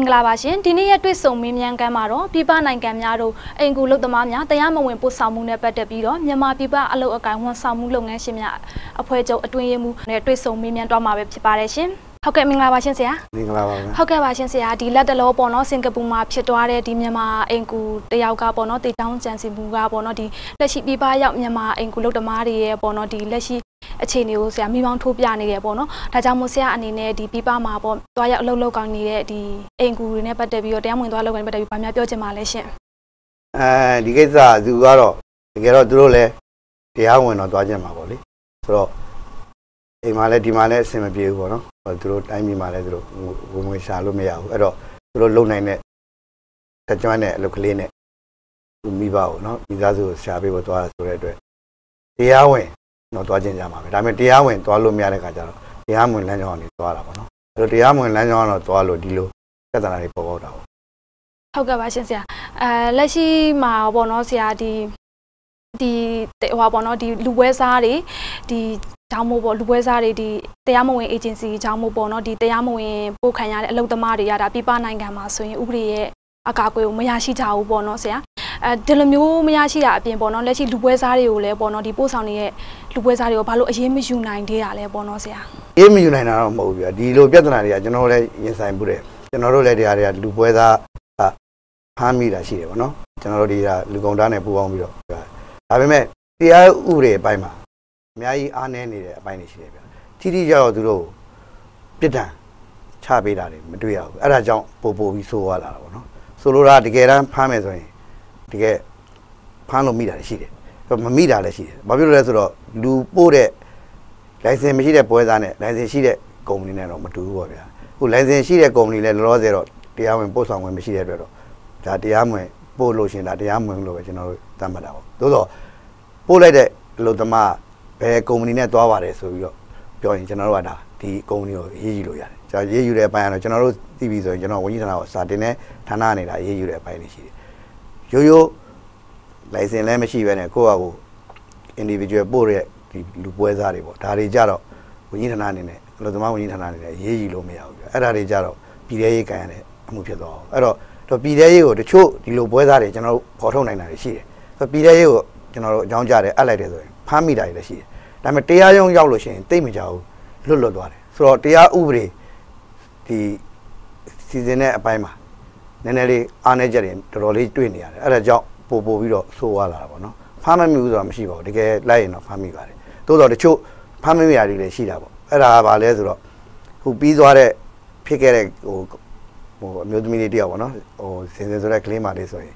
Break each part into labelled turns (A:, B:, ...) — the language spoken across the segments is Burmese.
A: င်္ဂလာပါရှင်ဒီနေ့ရက်တွေ့ဆုံမင်းမြန်ကမ်းမှာတော့ပြည်ပနိုင်ငံများတို့အိမ်ကူလုပ်သမားများတရားမဝင်ပို့ဆောင်မှုနဲ့ပတ်သက်ပြီးတော့မြန်မာပြည်ပအလုပ်အကိုင်ဝန်ဆောင်မှုလုပ်ငန်းရှင်များအဖွဲ့ချုပ်အတွင်းရေးမှူးနဲ့တွေ့ဆုံမင်းမြန်တော့မှာပဲဖြစ်ပါတယ်ရှင်ဟုတ်ကဲ့မင်္ဂလာပါရှင်ဆရာ
B: မင်္ဂလာပါဗျာ
A: ဟုတ်ကဲ့ပါရှင်ဆရာဒီလက်တလောပေါ့နော်စင်ကာပူမှာဖြစ်သွားတဲ့ဒီမြန်မာအိမ်ကူတယောက်ကပေါ့နော်တေတောင်းကြံစီမှုကပေါ့နော်ဒီလက်ရှိပြည်ပရောက်မြန်မာအိမ်ကူလုပ်သမားတွေရဲ့ပေါ့နော်ဒီလက်ရှိ အခြေအနေကိုဆရာမိမောင်းထိုးပြနေတယ်ပေါ့နော်ဒါကြောင့်မို့ဆရာအနေနဲ့ဒီပြည်ပမှာပေါ့တွားရောက်အလုပ်လုပ်ကောင်းနေတဲ့ဒီအိမ်ကူတွေနဲ့ပတ်သက်ပြီးတော့တရားမဝင်သွားလုပ်ကိုင်ပတ်သက်ပြီးဗာများပြောချင်ပါလဲရှင်
B: အဲဒီကိစ္စသူကတော့တကယ်တော့သူတို့လည်းတရားဝင်တော့သွားကြမှာပေါ့လေဆိုတော့အိမ်မှာလည်းဒီမှာလည်းအဆင်မပြေဘူးပေါ့နော်ဟိုသူတို့တိုင်းပြည်မှာလည်းသူတို့ဝင်ဝင်ရှာလို့မရဘူးအဲ့တော့သူတို့လုံနိုင်တဲ့တကြွနဲ့အလုပ်ကလေးနဲ့သူမိဘကိုနော်မိသားစုကိုရှာပေးဖို့သွားတာဆိုတဲ့အတွက်တရားဝင် တော့သွားခြင်းကြမှာပဲဒါပေမဲ့တရားဝင်သွားလို့မရတဲ့ခါကျတော့တရားဝင်လမ်းကြောင်းကနေသွားတာပေါ့နော်အဲ့တော့တရားဝင်လမ်းကြောင်းကတော့သွားလို့ဒီလိုပြဿနာတွေပေါ်ပေါက်တာပေါ့
A: ဟုတ်ကဲ့ပါရှင်ဆရာအဲလက်ရှိမှာပေါ့နော်ဆရာဒီဒီဟိုပါပေါ့နော်ဒီလူပွဲစားတွေဒီကြောင်းမို့ပေါ့လူပွဲစားတွေဒီတရားမဝင် agency ကြောင်းမို့ပေါ့နော်ဒီတရားမဝင်ပို့ခံရတဲ့အလုပ်သမားတွေရတာပြပနိုင်ငံမှာဆိုရင်ဥပဒေရဲ့အကာအကွယ်ကိုမရရှိကြဘူးပေါ့နော်ဆရာ အဲဒီလိုမျိုးမရရှိတာအပြင်ပေါ့နော်လက်ရှိလူပွဲစားတွေကိုလည်းပေါ့နော်ဒီပို့ဆောင်နေတဲ့လူပွဲစားတွေကိုဘာလို့အရေးမယူနိုင်သေးတာလဲပေါ့နော်ဆရာ
B: အေးမယူနိုင်တာတော့မဟုတ်ဘူးဗျာဒီလိုပြဿနာတွေကကျွန်တော်တို့လည်းရင်ဆိုင်မှုတယ်ကျွန်တော်တို့လည်းတရားတွေကလူပွဲသားကဖမ်းမိတာရှိတယ်ဗောနော်ကျွန်တော်တို့ဒီကလူကုန်သားနဲ့ပူးပေါင်းပြီးတော့ဒါပေမဲ့တရားဥပဒေအပိုင်းမှာအများကြီးအားနည်းနေတဲ့အပိုင်းတွေရှိတယ်ဗျာတိတိကျကျသူတို့ပြစ်ဒဏ်ချပေးတာတွေမတွေ့ရဘူးအဲ့ဒါကြောင့်ပို့ပို့ပြီးဆိုးသွားလာတာဗောနော်ဆိုလိုတာတကယ်တမ်းဖမ်းမယ်ဆိုရင် တကယ်ဖမ်းလို့မိတာလည်းရှိတယ်မမိတာလည်းရှိတယ်ဘာဖြစ်လို့လဲဆိုတော့လူပို့တဲ့လိုင်စင်မရှိတဲ့ပွဲစားနဲ့လိုင်စင်ရှိတဲ့ကုမ္ပဏီနဲ့တော့မတူဘူးပေါ့ဗျာအခုလိုင်စင်ရှိတဲ့ကုမ္ပဏီလည်းလောလောဆယ်တော့တရားဝင်ပို့ဆောင်ဝင်မရှိတဲ့အတွက်တော့ဒါတရားမဝင်ပို့လို့ရှရင်ဒါတရားမဝင်လို့ပဲကျွန်တော်တို့သတ်မှတ်တာပေါ့သို့တော့ပို့လိုက်တဲ့အလုပ်သမားဘယ်ကုမ္ပဏီနဲ့သွားပါတယ်ဆိုပြီးတော့ပြောရင်ကျွန်တော်တို့ကဒါဒီကုမ္ပဏီကိုရေးယူလို့ရတယ်ကျွန်တော်ရေးယူတဲ့အပိုင်းကတော့ကျွန်တော်တို့သိပြီဆိုရင်ကျွန်တော်ဝန်ကြီးဌာနကိုစာတင်တဲ့ဌာနနေတာရေးယူတဲ့အပိုင်းတွေရှိတယ် ရိုးရိုးလိုင်စင်လည်းမရှိဘဲနဲ့ကိုယ့်ဟာကိုယ် individual ပို့တဲ့ဒီလူပွဲစားတွေပေါ့ဒါတွေကြတော့ဝန်ကြီးဌာနအနေနဲ့အလုပ်သမားဝန်ကြီးဌာနအနေနဲ့ရေးယူလို့မရဘူးပြအဲ့ဒါတွေကြတော့ပြည်ထရေးကန်ရတဲ့အမှုဖြစ်သွားအောင်အဲ့တော့တော့ပြည်ထရေးကိုတချို့ဒီလိုပွဲစားတွေကျွန်တော်တို့ဖော်ထုတ်နိုင်တာတွေရှိတယ်ဆိုတော့ပြည်ထရေးကိုကျွန်တော်တို့အကြောင်းကြားတယ်အပ်လိုက်တယ်ဆိုရင်ဖမ်းမိတာတွေလည်းရှိတယ်ဒါပေမဲ့တရားရုံးရောက်လို့ရှိရင်တိတ်မကြဘူးလွတ်လွတ်သွားတယ်ဆိုတော့တရားဥပဒေဒီစီစဉ်တဲ့အပိုင်းမှာ နည်းနည်းလေးအားနည်းချက်တွေတော်တော်လေးတွေ့နေရတယ်အဲ့ဒါကြောင့်ပို့ပို့ပြီးတော့ဆိုးသွားလာတာပေါ့နော်ဖမ်းမမိဘူးဆိုတာမရှိပါဘူးတကယ်လိုက်ရင်တော့ဖမ်းမိပါတယ်တိုးတော့တချို့ဖမ်းမမိတာတွေလည်းရှိတာပေါ့အဲ့ဒါကဘာလဲဆိုတော့ဟိုပြီးသွားတဲ့ဖြစ်ခဲ့တဲ့ဟိုဟိုအမျိုးသမီးလေးတယောက်ပေါ့နော်ဟိုစင်စင်ဆိုတဲ့ကလေးမလေးဆိုရင်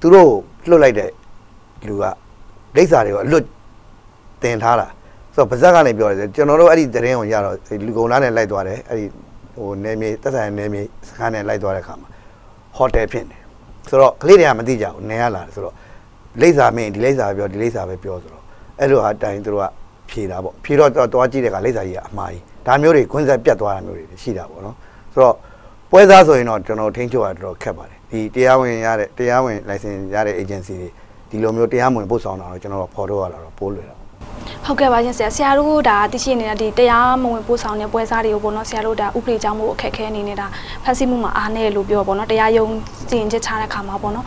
B: သူတို့လွတ်လိုက်တဲ့လူကဒိဋ္ဌာတွေကိုအလွတ်တင်ထားတာဆိုတော့ဗဇက်ကနေပြောတယ်ကျွန်တော်တို့အဲ့ဒီတရင်ကိုရတော့လူကုန်လားနဲ့လိုက်သွားတယ်အဲ့ဒီဟိုနေမြေတက်ဆိုင်နေမြေစခန်းနဲ့လိုက်သွားတဲ့ခါမှာ ဟိုတယ်ဖြစ်နေဆိုတော့ကလေးတွေကမသိကြဘူးနေရလာတယ်ဆိုတော့လိမ့်စာမင်းဒီလိမ့်စာပြောဒီလိမ့်စာပဲပြောဆိုတော့အဲ့လိုအတိုင်းသူတို့ကဖြေတာပေါ့ဖြေတော့တော့ကြည့်တဲ့ကလိမ့်စာကြီးကအမှားကြီးဒါမျိုးတွေခွန်းဆက်ပြတ်သွားတာမျိုးတွေရှိတာပေါ့နော်ဆိုတော့ပွဲစားဆိုရင်တော့ကျွန်တော်ထိန်းချုပ်ရတော့ခက်ပါတယ်ဒီတရားဝင်ရတဲ့တရားဝင် license ရတဲ့ agency တွေဒီလိုမျိုးတရားမဝင်ပို့ဆောင်တာတော့ကျွန်တော်တို့ဖော်ထုတ်ရတာတော့ပိုးလွယ်တာပေါ့
A: ဟုတ်ကဲ့ပါရှင်ဆရာဆရာတို့ဒါသိရှိနေတာဒီတရားမဝင်ပို့ဆောင်တဲ့ပွဲစားတွေကိုပေါ့နော်ဆရာတို့ဒါဥပဒေကြောင့်မို့အခက်ခဲနေနေတာဖန်ဆီးမှုမှာအားနေလို့ပြောပေါ့နော်တရားရုံးစီရင်ချက်ချတဲ့ခါမှာပေါ့နော်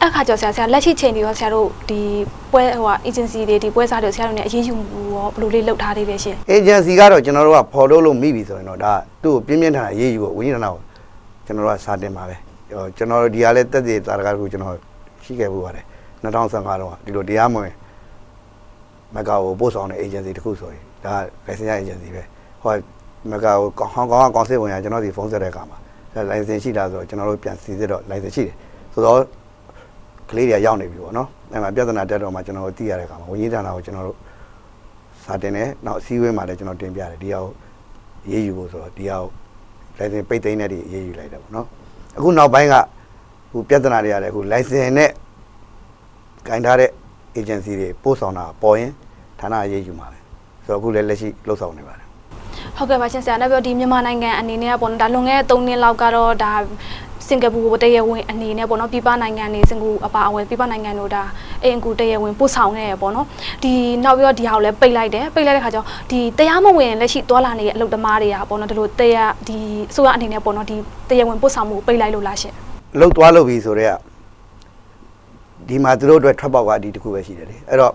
A: အဲ့ခါကျဆရာဆရာလက်ရှိချိန်တွေရောဆရာတို့ဒီပွဲဟိုဟာ agency တွေဒီပွဲစားတွေဆရာတို့ ਨੇ အရေးယူမှုရောဘယ်လိုလေးလုပ်ထားသေးလဲရှင်
B: agency ကတော့ကျွန်တော်တို့ကဖော်ထုတ်လို့မိပြီဆိုရင်တော့ဒါသူ့ကိုပြင်းပြင်းထန်ထန်အရေးယူဖို့ဝန်ကြီးဌာနကိုကျွန်တော်တို့ကစာတင်ပါပဲဟိုကျွန်တော်တို့ဒီကလည်းတက်သေးတာတကားကိုကျွန်တော်ရှိခဲ့ဖို့ပါတယ်2015တော့ဒီလိုတရားမဝင် မကာကိုပို့ဆောင်တဲ့ agency တခုဆိုရင်ဒါ license agency ပဲဟိုမကာကိုဟောင်ကောင်ကကောင်စစ်ဝင်ရကျွန်တော်ဒီဖုန်းဆက်တဲ့အခါမှာ license ရှိတာဆိုတော့ကျွန်တော်တို့ပြန်စီစစ်တော့ license ရှိတယ်ဆိုတော့ကလေးတွေရောက်နေပြီပေါ့နော်အဲ့မှာပြဿနာတက်တော့မှကျွန်တော်တို့သိရတဲ့အခါမှာဝန်ကြီးဌာနကိုကျွန်တော်တို့စာတင်တယ်နောက်အစည်းအဝေးမှာလည်းကျွန်တော်တင်ပြတယ်ဒီဟာကိုရေးယူဖို့ဆိုတော့ဒီဟာကို license ပိတ်သိမ်းတဲ့ဒီရေးယူလိုက်တယ်ပေါ့နော်အခုနောက်ပိုင်းကဟိုပြဿနာတွေရတယ်အခု license နဲ့ကင်ထားတဲ့ agency တွေပို့ဆောင်တာပေါ်ရင်ဌာနရေးယူမှာပဲဆိုတော့အခုလည်းလက်ရှိလှုပ်ဆောင်နေပါတယ်
A: ဟုတ်ကဲ့ပါရှင်ဆရာနောက်ပြီးတော့ဒီမြန်မာနိုင်ငံအနေနဲ့ပေါ့နော်ဒါလွန်ခဲ့တဲ့3နှစ်လောက်ကတော့ဒါစင်ကာပူကိုတရားဝင်အနေနဲ့ပေါ့နော်ပြည်ပနိုင်ငံနေစင်ကာပူအပါအဝင်ပြည်ပနိုင်ငံတို့ဒါအိမ်ကူတရားဝင်ပို့ဆောင်ခဲ့ရပေါ့နော်ဒီနောက်ပြီးတော့ဒီဟာကိုလည်းပိတ်လိုက်တယ်ပိတ်လိုက်တဲ့ခါကျတော့ဒီတရားမဝင်လက်ရှိသွားလာနေတဲ့အလုပ်သမားတွေကပေါ့နော်ဒီလိုတရားဒီအစိုးရအနေနဲ့ပေါ့နော်ဒီတရားဝင်ပို့ဆောင်မှုကိုပိတ်လိုက်လို့လားရှင်
B: လှုပ်သွားလို့ပြီဆိုတော့ ဒီမှာသူတို့အတွက်ထွက်ပေါက်ကဒီတစ်ခုပဲရှိတယ်လေအဲ့တော့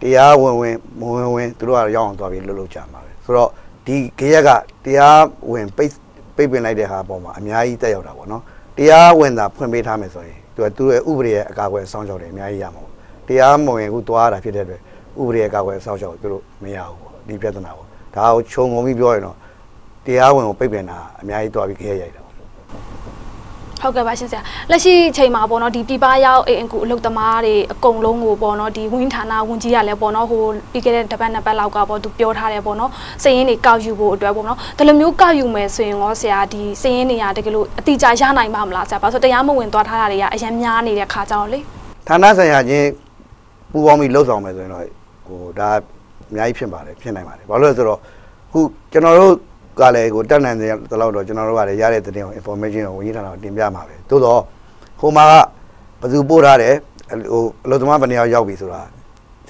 B: တရားဝင်ဝင်မဝင်ဝင်သူတို့ကရောက်အောင်သွားပြီးလှုပ်လှုပ်ကြမှာပဲဆိုတော့ဒီခရက်ကတရားဝင်ပိတ်ပိတ်ပင်လိုက်တဲ့ဟာအပေါ်မှာအများကြီးတက်ရောက်တာပေါ့နော်တရားဝင်တာဖွင့်ပေးထားမယ်ဆိုရင်သူကသူ့ရဲ့ဥပဒေရဲ့အကာအကွယ်စောင့်ရှောက်တယ်အများကြီးရမှာပေါ့တရားမဝင်ဘူးသွားတာဖြစ်တဲ့အတွက်ဥပဒေရဲ့အကာအကွယ်စောင့်ရှောက်သူတို့မရဘူးပေါ့ဒီပြဿနာပေါ့ဒါကိုခြုံငုံပြီးပြောရင်တော့တရားဝင်ကိုပိတ်ပင်တာအများကြီးသွားပြီးခရက်ရိုက်တာပေါ့
A: ဟုတ်ကဲ့ပါရှင်ဆရာလက်ရှိချိန်မှာပေါ့နော်ဒီပြပရောက်အိမ်ကူအလုပ်သမားတွေအကုန်လုံးကိုပေါ့နော်ဒီဝင်းဌာနဝန်ကြီးကလည်းပေါ့နော်ဟိုပြီးခဲ့တဲ့တပတ်နှစ်ပတ်လောက်ကပေါ့သူပြောထားတယ်ပေါ့နော်စည်ရင်းတွေကောက်ယူဖို့အတွက်ပေါ့နော်ဒီလိုမျိုးကောက်ယူမယ်ဆိုရင်ရောဆရာဒီစည်ရင်းတွေကတကယ်လို့အတိအကျရနိုင်ပါမလားဆရာဘာလို့တရားမဝင်သွားထားတာတွေကအရင်များနေတဲ့ခါကြောင့်လေ
B: ဌာနဆိုင်ရာချင်းပူပေါင်းပြီးလှုပ်ဆောင်မယ်ဆိုရင်တော့ဟိုဒါအများကြီးဖြစ်ပါတယ်ဖြစ်နိုင်ပါတယ်ဘာလို့လဲဆိုတော့ခုကျွန်တော်တို့ ကလည်းကိုတက်နိုင်တဲ့လောက်တော့ကျွန်တော်တို့ကလည်းရတဲ့သတင်းကို information ကိုဝန်ကြီးဌာနကိုတင်ပြမှာပဲသို့တော့ဟိုမှာကဘယ်သူပို့ထားတယ်ဟိုအလုပ်သမားဘယ်နှစ်ယောက်ရောက်ပြီဆိုတာ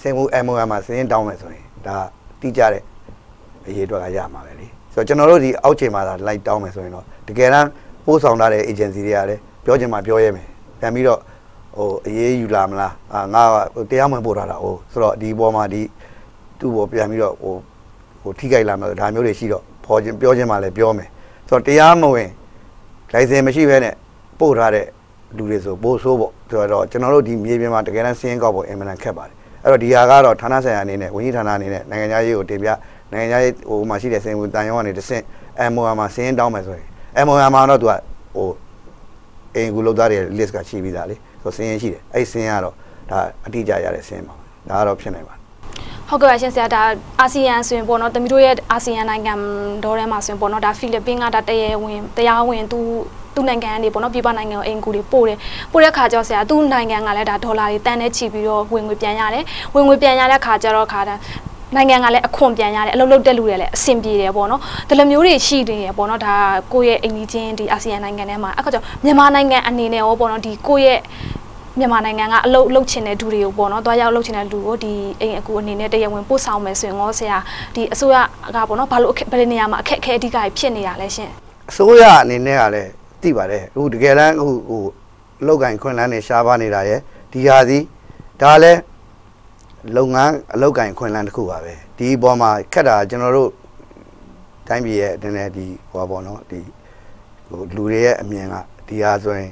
B: စင်မှု MOM မှာစင်းတောင်းမယ်ဆိုရင်ဒါတိကျတဲ့အရေးအတွက်ကရမှာပဲလေဆိုတော့ကျွန်တော်တို့ဒီအောက်ချိန်မှာသာလိုက်တောင်းမယ်ဆိုရင်တော့တကယ်တမ်းပို့ဆောင်ထားတဲ့ agency တွေကလည်းပြောချင်မှပြောရဲမယ်ပြန်ပြီးတော့ဟိုအေးယူလာမလားအာငါကတရားမဝင်ပို့ထားတာဟိုဆိုတော့ဒီဘောမှာဒီသူ့ဘောပြန်ပြီးတော့ဟိုဟိုထိခိုက်လာမယ်ဒါမျိုးတွေရှိတော့ ဖော်ခြင်းပြောခြင်းမှလည်းပြောမယ်ဆိုတော့တရားမဝင်လိုင်စင်မရှိဘဲနဲ့ပို့ထားတဲ့လူတွေဆိုပို့ဆိုးပေါ့ဆိုတော့ကျွန်တော်တို့ဒီမြေပြင်မှာတကယ်တမ်းစင်းကောက်ဖို့အင်မတန်ခက်ပါတယ်အဲ့တော့ဒီဟာကတော့ဌာနဆိုင်ရာအနေနဲ့ဝန်ကြီးဌာနအနေနဲ့နိုင်ငံသားရေးကိုတင်ပြနိုင်ငံသားရေးဟိုမှာရှိတဲ့စင်ဝင်တန်ရုံးကနေတဆင့် MOR မှာစင်းတောင်းမယ်ဆိုရင် MOR မှာတော့သူကဟိုအင်ကူလောက်သားတွေ list ကရှိပြီးသားလေဆိုစင်းရင်ရှိတယ်အဲ့ဒီစင်းကတော့ဒါအတိအကျရတဲ့စင်းပါဒါကတော့ဖြစ်နိုင်ပါတယ်
A: ဟုတ်ကဲ့ပါရှင်ဆရာဒါအာဆီယံဆိုရင်ပေါ့နော်တမီတို့ရဲ့အာဆီယံနိုင်ငံတော်ထဲမှာဆိုရင်ပေါ့နော်ဒါဖိလစ်ပင်းကဒါတရားဝင်တရားဝင်သူသူ့နိုင်ငံကနေပေါ့နော်ပြည်ပနိုင်ငံကိုအင်ကူတွေပို့တယ်ပို့တဲ့ခါကျတော့ဆရာသူ့နိုင်ငံကလည်းဒါဒေါ်လာတွေတန်တဲ့ချီပြီးတော့ဝင်ငွေပြန်ရတယ်ဝင်ငွေပြန်ရတဲ့ခါကျတော့ခါဒါနိုင်ငံကလည်းအခွန်ပြန်ရတယ်အလုပ်လုပ်တဲ့လူတွေလည်းအဆင်ပြေတယ်ပေါ့နော်ဒီလိုမျိုးတွေရှိနေရပေါ့နော်ဒါကိုယ့်ရဲ့အိမ်ကြီးချင်းဒီအာဆီယံနိုင်ငံထဲမှာအခုကျတော့မြန်မာနိုင်ငံအနေနဲ့ရောပေါ့နော်ဒီကိုယ့်ရဲ့ မြန်မာနိုင်ငံကအလုပ်လုပ်ချင်တဲ့လူတွေကိုပေါ့နော်တွားရောက်လုပ်ချင်တဲ့လူကိုဒီအိမ်အကူအနေနဲ့တရားဝင်ပို့ဆောင်မယ်ဆိုရင်ရောဆရာဒီအစိုးရကပေါ့နော်ဘာလို့အခက်ဘယ်နေရာမှာအခက်အခဲအဓိကဖြစ်နေတာလဲရှင်
B: အစိုးရအနေနဲ့ကလည်းသိပါတယ်အခုတကယ်တမ်းဟိုဟိုအလောက်ကင်ခွင့်လန်းနေရှားပါနေတာရယ်ဒီဟာစီဒါလည်းလုပ်ငန်းအလောက်ကင်ခွင့်လန်းတစ်ခုပါပဲဒီအပေါ်မှာခက်တာကျွန်တော်တို့တိုင်းပြည်ရဲ့နည်းနည်းဒီဟိုပါပေါ့နော်ဒီဟိုလူတွေရဲ့အမြင်ကဒီဟာဆိုရင်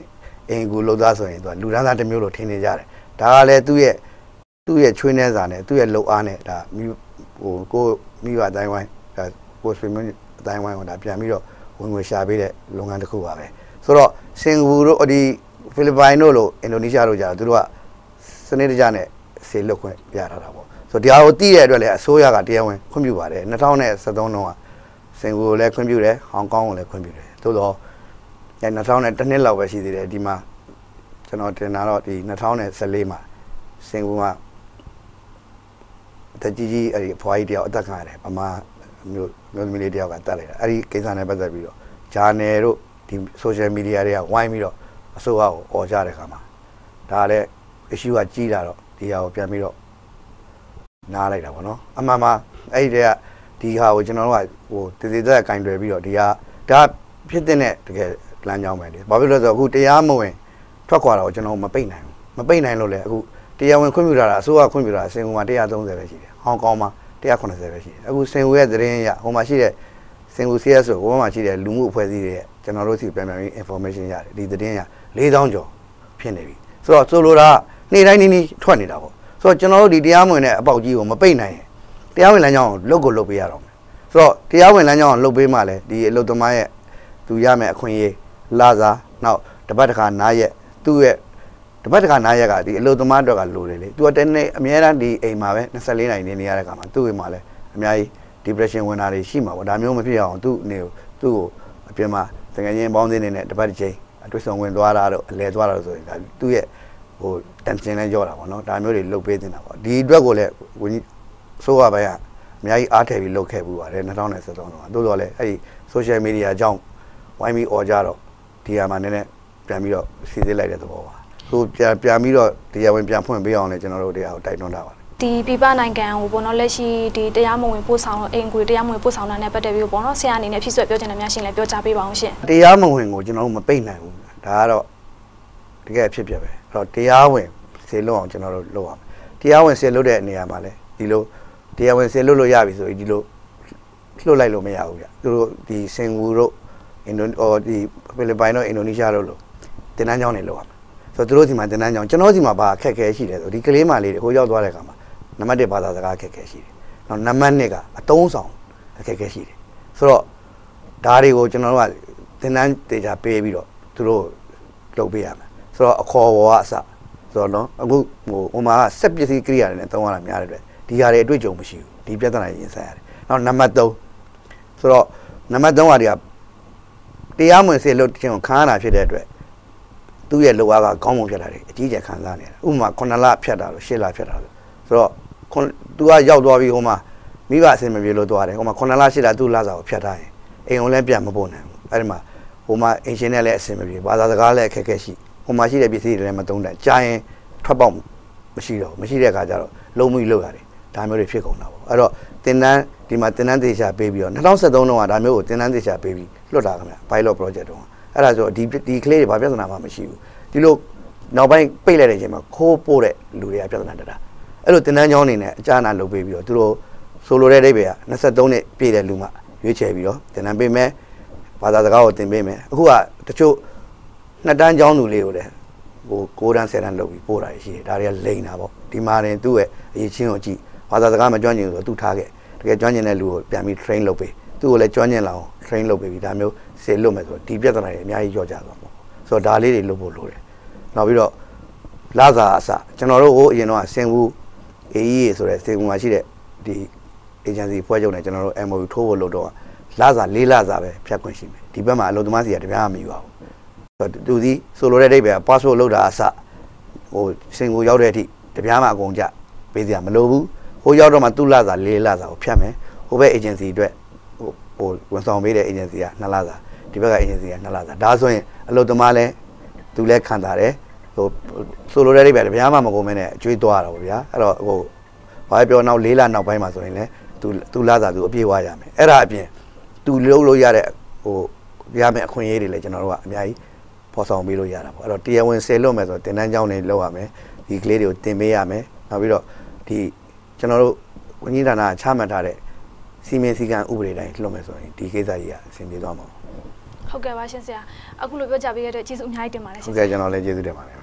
B: အင်ကူလှုပ်သားဆိုရင်သူကလူဒန်းသားတစ်မျိုးလို့ထင်နေကြတယ်ဒါကလည်းသူ့ရဲ့သူ့ရဲ့ချွေးနှဲစာနဲ့သူ့ရဲ့လှုပ်အားနဲ့ဒါမိဟိုကိုမိဘအတိုင်းဝိုင်းဒါကိုဆွေမျိုးအတိုင်းဝိုင်းကိုဒါပြန်ပြီးတော့ဝင်ငွေရှာပေးတဲ့လုပ်ငန်းတစ်ခုပါပဲဆိုတော့စင်ကာပူတို့ဒီဖိလစ်ပိုင်တို့လိုအင်ဒိုနီးရှားတို့ကြာသူတို့ကစနစ်တကျနဲ့ဆေလွတ်ခွင့်ရထားတာပေါ့ဆိုတော့ဒီဟာကိုတည်တဲ့အတွက်လည်းအစိုးရကတရားဝင်ခွင့်ပြုပါတယ်2013တုန်းကစင်ကာပူကိုလည်းခွင့်ပြုတယ်ဟောင်ကောင်ကိုလည်းခွင့်ပြုတယ်သို့တော့ အဲ2000နဲ့တစ်နှစ်လောက်ပဲရှိသေးတယ်ဒီမှာကျွန်တော်တင်တာတော့ဒီ2014မှာစင်ကာပူမှာတကြီးကြီးအဲ့ဒီဖွားကြီးတယောက်အသက်ခံရတယ်ဗမာမျိုးမျိုးသမီးလေးတယောက်ကတတ်လိုက်တာအဲ့ဒီကိစ္စနဲ့ပတ်သက်ပြီးတော့ဂျာနယ်တို့ဒီ social media တွေကဝိုင်းပြီးတော့အစိုးရကိုអော်ကြတဲ့ခါမှာဒါလည်း issue ကကြီးလာတော့ဒီဟာကိုပြန်ပြီးတော့နားလိုက်တာပေါ့နော်အမှန်မှာအဲ့ဒီတည်းကဒီဟာကိုကျွန်တော်တို့ကဟိုတည်တည်သက်ကင်တွယ်ပြီးတော့ဒီဟာဒါဖြစ်တဲ့တကယ် လမ်းကြောင်းပဲလေဘာဖြစ်လို့လဲဆိုတော့အခုတရားမဝင်ထွက်ခွာတော့ကျွန်တော်မပိတ်နိုင်ဘူးမပိတ်နိုင်လို့လေအခုတရားဝင်ခွင့်ပြုတာအစိုးရခွင့်ပြုတာစင်ကူမှာ130ပဲရှိတယ်ဟောင်ကောင်မှာ180ပဲရှိတယ်အခုစင်ကူရဲ့သတင်းရဟိုမှာရှိတဲ့စင်ကူ CS ဆိုဟိုမှာရှိတဲ့လူမှုအဖွဲ့အစည်းတွေရဲ့ကျွန်တော်တို့စီပြန်ပြန်ပြီး information ရတယ်ဒီသတင်းရ4000ကျော်ဖြစ်နေပြီဆိုတော့ဆိုလိုတာနေ့တိုင်းနေ့နေ့ထွက်နေတာပေါ့ဆိုတော့ကျွန်တော်တို့ဒီတရားမဝင်တဲ့အပေါက်ကြီးကိုမပိတ်နိုင်ရင်တရားဝင်လမ်းကြောင်းကိုလုတ်ကိုလုတ်ပေးရတော့မယ်ဆိုတော့တရားဝင်လမ်းကြောင်းကိုလုတ်ပေးမှလည်းဒီအလုတ်သမားရဲ့သူရမယ်အခွင့်အရေး လာစားနောက်တပတ်တစ်ခါနားရက်သူ့ရဲ့တပတ်တစ်ခါနားရက်ကဒီအလုတ်သမားအတွက်ကလိုတယ်လေသူကတနေ့အများအားဒီအိမ်မှာပဲ24နိုင်နေနေရတဲ့ခါမှာသူ့အိမ်မှာလည်းအများကြီး depression ဝင်တာတွေရှိမှာပေါ့ဒါမျိုးမဖြစ်အောင်သူ့အနေကိုသူ့ကိုအပြင်မှာတကယ်ချင်းပေါင်းစင်းနေတဲ့တပတ်တစ်ချိန်အတွေ့ဆုံဝင်သွားတာတော့အလဲသွားတာဆိုရင်ဒါသူ့ရဲ့ဟိုတန်တင်လဲကြောတာပေါ့နော်ဒါမျိုးတွေလုပ်ပေးနေတာပေါ့ဒီအတွက်ကိုလည်းဝင်ကြီးဆိုးရပိုင်းကအများကြီးအားထည့်ပြီးလုပ်ခဲ့ပူပါတယ်2013တော့တိုးတော့လေအဲ့ဒီ social media အကြောင်းဝိုင်းပြီးអော်ကြတော့ ဒီဟာမှာနည်းနည်းပြန်ပြီးတော့စီစစ်လိုက်တဲ့သဘောပါ
A: ဟ
B: ဟိုပြန်ပြန်ပြီးတော့တရားဝင်ပြန်ဖွင့်ပေးအောင်လည်းကျွန်တော်တို့တရားကိုတိုက်တွန်းတာပါ
A: ဒီပြပနိုင်ငံကိုပေါ့နော်လက်ရှိဒီတရားမဝင်ပို့ဆောင်တော့အိမ်ကိုတရားမဝင်ပို့ဆောင်တာနဲ့ပတ်သက်ပြီးပေါ့နော်ဆရာအနေနဲ့ဖြစ်ဆွဲပြောချင်တယ်များရှင်လည်းပြောကြားပေးပါအောင်ရှင်
B: တရားမဝင်ကိုကျွန်တော်တို့မပိတ်နိုင်ဘူးဒါကတော့တကယ်အဖြစ်ပြပဲအဲ့တော့တရားဝင်စေလို့အောင်ကျွန်တော်တို့လုပ်အောင်တရားဝင်စေလို့တဲ့နေရာမှာလည်းဒီလိုတရားဝင်စေလို့လို့ရပြီဆိုရင်ဒီလိုလွတ်လိုက်လို့မရဘူးဗျသူတို့ဒီစင်ကူတို့ အင်ဒိုအော်ဒီဖိလစ်ပိုင်တို့အင်ဒိုနီးရှားတို့လို့တင်တန်းကြောင်းတွေလောက်အောင်ဆိုတော့သူတို့ဒီမှာတင်တန်းကြောင်းကျွန်တော်ဒီမှာဘာအခက်ခဲရှိတယ်ဆိုဒီကလေးမလေးတွေဟိုရောက်သွားတဲ့အခါမှာနံပါတ်1ဘာသာစကားအခက်ခဲရှိတယ်နောက်နံပါတ်2ကအတုံးဆောင်အခက်ခဲရှိတယ်ဆိုတော့ဒါတွေကိုကျွန်တော်တို့ကသင်တန်းတေချာပေးပြီးတော့သူတို့လုပ်ပေးရမယ်ဆိုတော့အခေါ်ဝေါ်ကအစဆိုတော့နော်အခုဟိုဟိုမှာကစက်ပစ္စည်းကိရိယာတွေနဲ့သုံးရတာများတဲ့အတွက်ဒီဟာတွေအတွေ့အကြုံမရှိဘူးဒီပြဿနာကြီးရင်ဆိုင်ရတယ်နောက်နံပါတ်3ဆိုတော့နံပါတ်3ဟာတွေက တရားမဝင်စေလို့ချင်းကိုခန်းရတာဖြစ်တဲ့အတွက်သူ့ရဲ့လောအားကကောင်းမွန်ဖြစ်တာတွေအကြီးကျယ်ခံစားနေတယ်ဥပမာ9လဖြတ်တာလို့10လဖြတ်တာလို့ဆိုတော့ခွန်သူကရောက်သွားပြီးဟိုမှာမိဘအစင်မပြေလို့သွားတယ်ဟိုမှာ9လ10လသူ့လစာကိုဖြတ်ထားရင်အိမ်အောင်လည်းပြန်မပို့နိုင်ဘူးအဲ့ဒီမှာဟိုမှာအင်ရှင်နဲ့လည်းအဆင်မပြေဘာသာစကားလည်းအခက်အခဲရှိဟိုမှာရှိတဲ့ပစ္စည်းတွေလည်းမသုံးနိုင်ကြာရင်ထွက်ပေါက်မရှိတော့မရှိတဲ့အခါကျတော့လုံးမိလို့ရတယ်ဒါမျိုးတွေဖြစ်ကုန်တာပေါ့အဲ့တော့တင်တန်း ဒီမှာတင်တန်းသေချာပေးပြီးတော့2013တုန်းကဒါမျိုးကိုတင်တန်းသေချာပေးပြီးလွတ်တာခင်ဗျ pilot project တုန်းကအဲ့ဒါဆိုဒီဒီကလေးတွေဘာပြဿနာမှမရှိဘူးဒီလိုနောက်ပိုင်းပိတ်လိုက်တဲ့အချိန်မှာခိုးပို့တဲ့လူတွေကပြဿနာတက်တာအဲ့လိုတင်တန်းကျောင်းနေနဲ့အကြမ်းအနာလုပ်ပေးပြီးတော့သူတို့ဆိုလိုတဲ့အိဗေက23နှစ်ပြည့်တဲ့လူမှရွေးချယ်ပြီးတော့တင်တန်းပေးမယ်ဘာသာစကားကိုတင်ပေးမယ်အခုကတချို့နှစ်တန်းကျောင်းသူလေးကိုလည်းဟို6တန်း10တန်းလုပ်ပြီးပို့တာရှိတယ်ဒါတွေကလိန်တာပေါ့ဒီမှာရင်သူ့ရဲ့အရေးချင်းကိုကြည့်ဘာသာစကားမကျွမ်းကျင်ဘူးဆိုတော့သူထားခဲ့ တကယ်ကျွမ်းကျင်တဲ့လူကိုပြန်ပြီး train လုပ်ပေးသူ့ကိုလည်းကျွမ်းကျင်လာအောင် train လုပ်ပေးပြီးဒါမျိုးစေလွတ်မယ်ဆိုတော့ဒီပြဿနာတွေအများကြီးကြော့ကြသွားမှာပေါ့ဆိုတော့ဒါလေးတွေလုပ်ဖို့လိုတယ်နောက်ပြီးတော့လာစာအစကျွန်တော်တို့ဟိုအရင်တော့စင်ဘူး AE ဆိုတဲ့စင်ဘူးမှာရှိတဲ့ဒီ agency ဖွဲ့ချုပ်နဲ့ကျွန်တော်တို့ MOU ထိုးဖို့လုပ်တော့လာစာ၄လစာပဲဖြတ်ခွင့်ရှိမယ်ဒီဘက်မှာအလုပ်သမားစီကတပြားမယူပါဘူးဆိုတော့သူဒီဆိုလိုတဲ့အိဗယ်က passport လုပ်တာအစဟိုစင်ကိုရောက်တဲ့အထိတပြားမှအကုန်ကြပေးစရာမလိုဘူး ဟိုရောက်တော့မှသူ့လာစာ၄လစာကိုဖြတ်မယ်ဟိုဘက် agency အတွက်ဟိုဟိုဝန်ဆောင်ပေးတဲ့ agency က2လစာဒီဘက်က agency က2လစာဒါဆိုရင်အလုပ်သမားလည်းသူလည်းခံတာတယ်ဟိုဆိုလိုတဲ့အိဗယ်တပြားမှမကုန်မဲနဲ့အကျွေးသွားတာပေါ့ဗျာအဲ့တော့ဟိုဘာပြောနောက်၄လနောက်ပိုင်းမှာဆိုရင်လည်းသူသူလာစာသူအပြည့်ဝရမယ်အဲ့ဒါအပြင်သူလုံးလို့ရတဲ့ဟိုရမယ့်အခွင့်အရေးတွေလည်းကျွန်တော်တို့ကအများကြီးဖော်ဆောင်ပေးလို့ရတာပေါ့အဲ့တော့တရားဝင်ဆယ်လွတ်မယ်ဆိုတော့တင်တန်းကျောင်းတွေလောက်ရမယ်ဒီကလေးတွေကိုတင်ပေးရမယ်နောက်ပြီးတော့ဒီ ကျွန်တော်တို့ဝန်ကြီးဌာနချမှတ်ထားတဲ့စီမင်းစည်းကမ်းဥပဒေတိုင်းလွတ်မယ်ဆိုရင်ဒီကိစ္စကြီးကအဆင်ပြေသွားမှာပေါ့
A: ဟုတ်ကဲ့ပါရှင်ဆရာအခုလိုပြောကြပေးရတဲ့ကျေးဇူးအများကြီးတင်ပါတယ်ရှ
B: ဟု
A: င်
B: တ်ကဲ့ကျွန်တော်လည်းကျေးဇူးတင်ပါတယ်